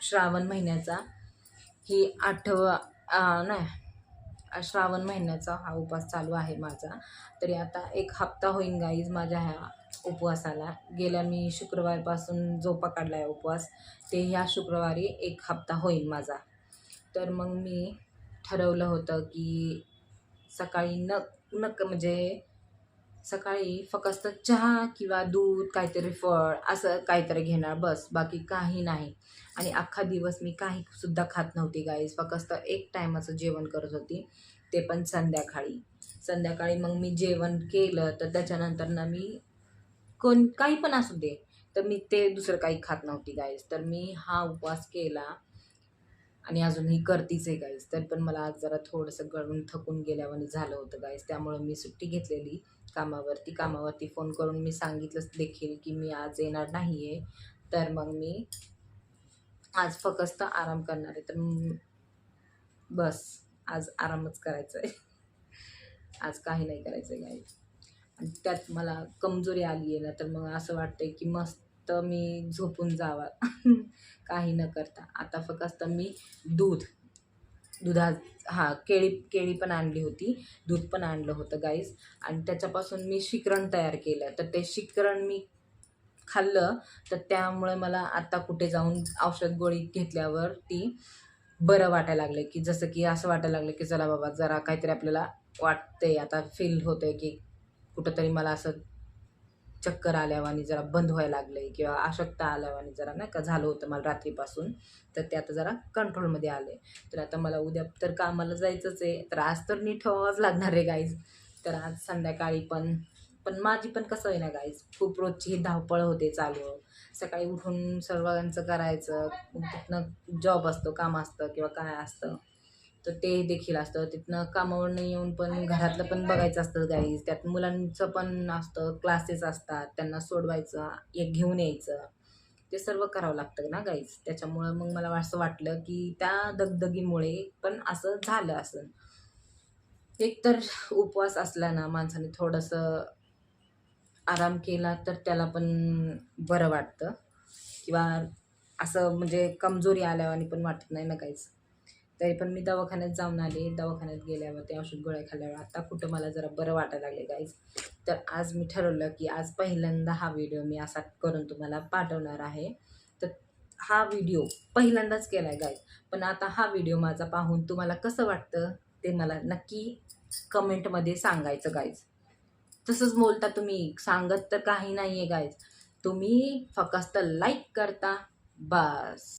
श्रावण महिन्याचा ही आठवा नाही श्रावण महिन्याचा हा उपवास चालू आहे माझा. तरी आता एक हप्ता होईन गाईज माझ्या ह्या उपवासाला. गेल्या मी शुक्रवारपासून जो पकडला आहे उपवास. ते ह्या शुक्रवारी एक हप्ता होईल माझा. तर मग मी ठरवलं होतं की सकाळी न नक म्हणजे सकाळी फक्त चहा किंवा दूध काहीतरी फळ असं काहीतरी घेणार बस. बाकी काही नाही. आणि अख्खा दिवस मी काही सुद्धा खात नव्हती गाईज फक्त एक टायमाचं जेवण करत होती. ते पण संध्याकाळी. संध्याकाळी मग मी जेवण केलं तर त्याच्यानंतर ना मी कोण काही पण असू दे. तर मी ते दुसरं काही खात नव्हती गाईज तर मी हा उपवास केला. आणि अजूनही करतीच आहे गाईज तर पण मला आज जरा थोडंसं गळून थकून गेल्यावर झालं होतं गाईज त्यामुळं मी सुट्टी घेतलेली कामावरती. कामावरती फोन करून मी सांगितलंच देखील की मी आज येणार नाही आहे तर मग मी आज फक्त आराम करणार आहे. तर बस. आज आरामच करायचा आहे आज काही नाही करायचं आहे गाईज आणि त्यात मला कमजोरी आली आहे ना तर मग असं वाटतंय की मस्त मी झोपून जावा. काही न करता. आता फक्त मी दूध. दुधा हां केळी केळी पण आणली होती. दूध पण आणलं होतं गाईस आणि त्याच्यापासून मी शिकरण तयार केलं. तर ते शिकरण मी खाल्लं. तर त्यामुळे मला आता कुठे जाऊन औषध गोळी घेतल्यावर ती बरं वाटायला लागलं की जसं की असं वाटायला लागलं की चला बाबा जरा काहीतरी आपल्याला वाटतंय आता फील होतंय की कुठंतरी मला असं चक्कर आल्यावानी जरा बंद व्हायला लागले किंवा अशक्ता आल्यावानी जरा नाही का झालं होतं मला रात्रीपासून. तर ते आता जरा कंट्रोलमध्ये आले तर आता मला उद्या तर कामाला जायचंच आहे. तर आज तर नीट ठेवावंच लागणार आहे गाईज तर आज संध्याकाळी पण पण माझी पण कसं आहे ना गाईज खूप रोजची ही धावपळ होते चालू. सकाळी उठून सर्वांचं करायचं. तिथनं जॉब असतो काम असतं किंवा काय असतं. तर ते देखील असतं. तिथनं कामावरनं येऊन पण घरातलं पण बघायचं असतं गाईज त्यात मुलांचं पण असतं क्लासेस असतात. त्यांना सोडवायचं एक घेऊन यायचं. ते सर्व करावं लागतं ना गाईज त्याच्यामुळं मग मला असं वाटलं की त्या दगदगीमुळे पण असं झालं असं. एकतर उपवास असला ना माणसाने थोडंसं आराम केला तर त्याला पण बरं वाटतं. किंवा असं म्हणजे कमजोरी आल्यावानी पण वाटत नाही ना काहीच तरी पण मी दवाखान्यात जाऊन आले. दवाखान्यात गेल्यावर ते औषध गोळ्या खाल्ल्यावर आता कुठं मला जरा बरं वाटायला लागले गाईज तर आज मी ठरवलं की आज पहिल्यांदा हा व्हिडिओ मी असा करून तुम्हाला पाठवणार आहे. तर हा व्हिडिओ पहिल्यांदाच केला आहे गाईज पण आता हा व्हिडिओ माझा पाहून तुम्हाला कसं वाटतं ते मला नक्की कमेंटमध्ये सांगायचं गाईज तसंच बोलता तुम्ही सांगत तर काही नाही आहे गाईज तुम्ही फक्त लाईक करता. बस.